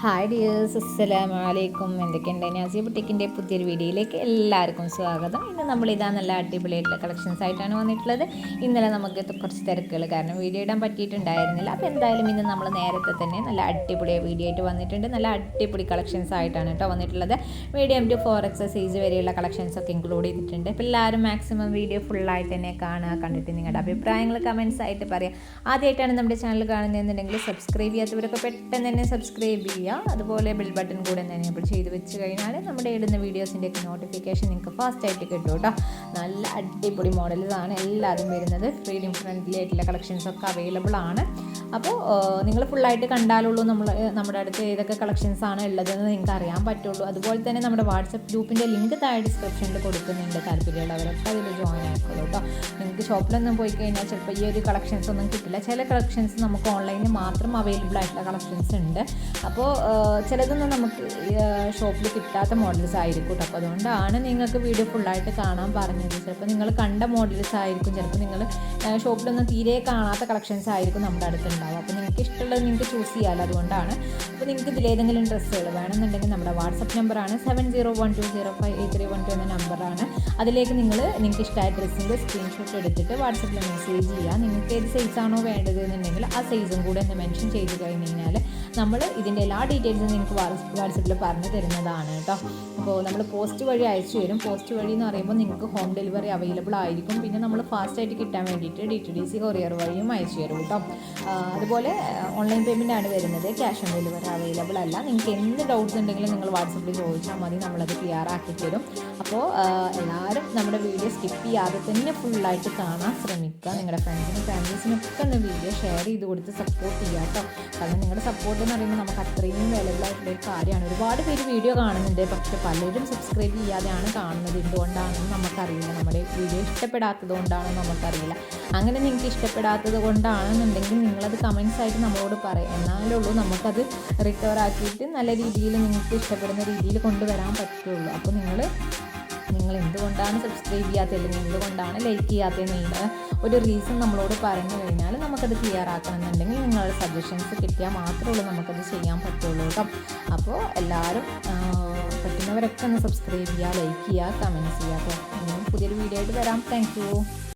Hi dears അസ്സലാമു അലൈക്കും എന്തൊക്കെയുണ്ട്? നാസി ബുട്ടിക്കിന്റെ പുതിയൊരു വീഡിയോയിലേക്ക് എല്ലാവർക്കും സ്വാഗതം. ഇന്ന് നമ്മൾ ഇതാ നല്ല അടിപൊളിയായിട്ടുള്ള കളക്ഷൻസ് ആയിട്ടാണ് വന്നിട്ടുള്ളത്. ഇന്നലെ നമുക്ക് കുറച്ച് തിരക്കുകൾ കാരണം വീഡിയോ ഇടാൻ പറ്റിയിട്ടുണ്ടായിരുന്നില്ല. അപ്പോൾ എന്തായാലും ഇന്ന് നമ്മൾ നേരത്തെ തന്നെ നല്ല അടിപൊളിയായ വീഡിയോ ആയിട്ട് വന്നിട്ടുണ്ട്. നല്ല അടിപൊളി കളക്ഷൻസ് ആയിട്ടാണ് കേട്ടോ വന്നിട്ടുള്ളത്. Medium to four X size വരെയുള്ള കളക്ഷൻസ് ഒക്കെ ഇൻക്ലൂഡ് ചെയ്തിട്ടുണ്ട്. അപ്പോൾ എല്ലാവരും മാക്സിമം വീഡിയോ ഫുള്ളായിട്ട് തന്നെ കാണുക കണ്ടിട്ട് നിങ്ങളുടെ അഭിപ്രായങ്ങൾ കമൻസ് ആയിട്ട് പറയാം. ആദ്യമായിട്ടാണ് നമ്മുടെ ചാനൽ കാണുന്നതെന്നുണ്ടെങ്കിൽ സബ്സ്ക്രൈബ് ചെയ്യാത്തവരൊക്കെ പെട്ടെന്ന് തന്നെ സബ്സ്ക്രൈബ് ചെയ്യുക. അതുപോലെ ബെൽ ബട്ടൺ കൂടെ എനേബിൾ ചെയ്ത് വെച്ച് കഴിഞ്ഞാൽ നമ്മുടെ ഇടുന്ന വീഡിയോസിന്റെ ഒക്കെ നോട്ടിഫിക്കേഷൻ നിങ്ങൾക്ക് ഫാസ്റ്റായിട്ട് കിട്ടും കേട്ടോ. നല്ല അടിപൊളി മോഡലാണ് എല്ലാതും വരുന്നത്. ഫ്രീഡം ഫ്രണ്ട്ലി ആയിട്ടുള്ള കളക്ഷൻസ് ഒക്കെ അവൈലബിൾ ആണ്. അപ്പോൾ നിങ്ങൾ ഫുള്ളായിട്ട് കണ്ടാലുള്ളൂ നമ്മൾ നമ്മുടെ അടുത്ത് ഏതൊക്കെ കളക്ഷൻസ് ആണ് ഉള്ളതെന്ന് നിങ്ങൾക്ക് അറിയാൻ പറ്റുള്ളൂ. അതുപോലെ തന്നെ നമ്മുടെ വാട്സപ്പ് ഗ്രൂപ്പിന്റെ ലിങ്ക് താഴെ ഡിസ്ക്രിപ്ഷനിൽ കൊടുക്കുന്നുണ്ട്. താല്പര്യമുള്ളവരൊക്കെ അതിൽ ജോയിൻ ആക്കുള്ളൂ കേട്ടോ. ഷോപ്പിലൊന്നും പോയി കഴിഞ്ഞാൽ ചിലപ്പോൾ ഈ ഒരു കളക്ഷൻസ് ഒന്നും കിട്ടില്ല. ചില കളക്ഷൻസ് നമുക്ക് ഓൺലൈനിൽ മാത്രം അവൈലബിൾ ആയിട്ടുള്ള കളക്ഷൻസ് ഉണ്ട്. അപ്പോൾ ചിലതൊന്നും നമുക്ക് ഷോപ്പിൽ കിട്ടാത്ത മോഡൽസ് ആയിരിക്കും കേട്ടോ അപ്പോൾ അതുകൊണ്ടാണ് നിങ്ങൾക്ക് വീഡിയോ ഫുള്ളായിട്ട് കാണാൻ പറഞ്ഞത്. ചിലപ്പോൾ നിങ്ങൾ കണ്ട മോഡൽസ് ആയിരിക്കും. ചിലപ്പോൾ നിങ്ങൾ ഷോപ്പിലൊന്നും തീരെ കാണാത്ത കളക്ഷൻസ് ആയിരിക്കും നമ്മുടെ അടുത്തുണ്ടാവും അപ്പോൾ നിങ്ങൾക്ക് ഇഷ്ടമുള്ളത് നിങ്ങൾക്ക് ചൂസ് ചെയ്യാമല്ലോ അതുകൊണ്ടാണ് അപ്പോൾ നിങ്ങൾക്ക് ഇതിലേതെങ്കിലും ഡ്രസ്സുകൾ വേണമെന്നുണ്ടെങ്കിൽ നമ്മുടെ വാട്സപ്പ് നമ്പറാണ് seven zero one two zero five eight three one two എന്ന നമ്പറാണ്. അതിലേക്ക് നിങ്ങൾ നിങ്ങൾക്ക് ഇഷ്ടമായ ഡ്രസ്സിന്റെ സ്ക്രീൻഷോട്ട് എടുത്തിട്ട് വാട്സപ്പിൽ മെസ്സേജ് ചെയ്യുക. നിങ്ങൾക്ക് ഏത് സൈസാണോ വേണ്ടത് എന്നുണ്ടെങ്കിൽ ആ സൈസും കൂടെ ഒന്ന് മെൻഷൻ ചെയ്ത് കഴിഞ്ഞ് കഴിഞ്ഞാൽ നമ്മൾ ഇതിന്റെ എല്ലാ ഡീറ്റെയിൽസും നിങ്ങൾക്ക് വാട്സപ്പിൽ പറഞ്ഞു തരുന്നതാണ് കേട്ടോ. അപ്പോൾ നമ്മൾ പോസ്റ്റ് വഴി അയച്ചു തരും. പോസ്റ്റ് വഴി എന്ന് പറയുമ്പോൾ നിങ്ങൾക്ക് ഹോം ഡെലിവറി അവൈലബിൾ ആയിരിക്കും. പിന്നെ നമ്മൾ ഫാസ്റ്റായിട്ട് കിട്ടാൻ വേണ്ടിയിട്ട് D T D C courier വഴിയും അയച്ചു തരും കേട്ടോ. അതുപോലെ ഓൺലൈൻ പേയ്മെന്റ് ആണ് വരുന്നത്. ക്യാഷ് ഓൺ ഡെലിവറി അവൈലബിൾ അല്ല. നിങ്ങൾക്ക് എന്ത് ഡൗട്ട്സ് ഉണ്ടെങ്കിലും നിങ്ങൾ വാട്സപ്പിൽ ചോദിച്ചാൽ മതി. നമ്മളത് ക്ലിയർ ആക്കി തരും. അപ്പോൾ എല്ലാവരും നമ്മുടെ വീഡിയോ സ്കിപ്പ് ചെയ്യാതെ തന്നെ ഫുള്ളായിട്ട് കാണാൻ ശ്രമിക്കുക. നിങ്ങളുടെ ഫ്രണ്ട്സിനും ഫാമിലീസിനൊക്കെ ഒന്ന് വീഡിയോ ഷെയർ ചെയ്ത് കൊടുത്ത് സപ്പോർട്ട് ചെയ്യുക കേട്ടോ. കാരണം നിങ്ങളുടെ സപ്പോർട്ട് എന്ന് പറയുമ്പോൾ നമുക്ക് അത്രയും വാലബിൾ ആയിട്ടുള്ള ഒരു കാര്യമാണ്. ഒരുപാട് പേര് വീഡിയോ കാണുന്നുണ്ട്. പക്ഷെ പലരും സബ്സ്ക്രൈബ് ചെയ്യാതെയാണ് കാണുന്നത്. എന്തുകൊണ്ടാണെന്ന് നമുക്കറിയില്ല. നമ്മുടെ വീഡിയോ ഇഷ്ടപ്പെടാത്തത് കൊണ്ടാണെന്ന് നമുക്കറിയില്ല. അങ്ങനെ നിങ്ങൾക്ക് ഇഷ്ടപ്പെടാത്തത് കൊണ്ടാണെന്നുണ്ടെങ്കിൽ നിങ്ങളത് കമൻസ് ആയിട്ട് നമ്മളോട് പറയാം എന്നാലേ ഉള്ളൂ നമുക്കത് റിക്കവർ ആക്കിയിട്ട് നല്ല രീതിയിൽ നിങ്ങൾക്ക് ഇഷ്ടപ്പെടുന്ന രീതിയിൽ കൊണ്ടുവരാൻ പറ്റുള്ളൂ. അപ്പോൾ നിങ്ങൾ നിങ്ങൾ എന്തുകൊണ്ടാണ് സബ്സ്ക്രൈബ് ചെയ്യാത്തത്? അല്ലെങ്കിൽ എന്തുകൊണ്ടാണ് ലൈക്ക് ചെയ്യാത്തതെന്നുള്ള ഒരു റീസൺ നമ്മളോട് പറഞ്ഞു കഴിഞ്ഞാൽ നമുക്കത് ക്ലിയർ ആക്കണമെന്നുണ്ടെങ്കിൽ നിങ്ങളുടെ സജഷൻസ് കിട്ടിയാൽ മാത്രമേ ഉള്ളൂ നമുക്കത് ചെയ്യാൻ പറ്റുള്ളൂ കേട്ടോ. അപ്പോൾ എല്ലാവരും പറ്റുന്നവരൊക്കെ ഒന്ന് സബ്സ്ക്രൈബ് ചെയ്യുക ലൈക്ക് ചെയ്യുക കമന്റ്സ് ചെയ്യുക അപ്പോൾ പുതിയൊരു വീഡിയോ ആയിട്ട് വരാം. താങ്ക്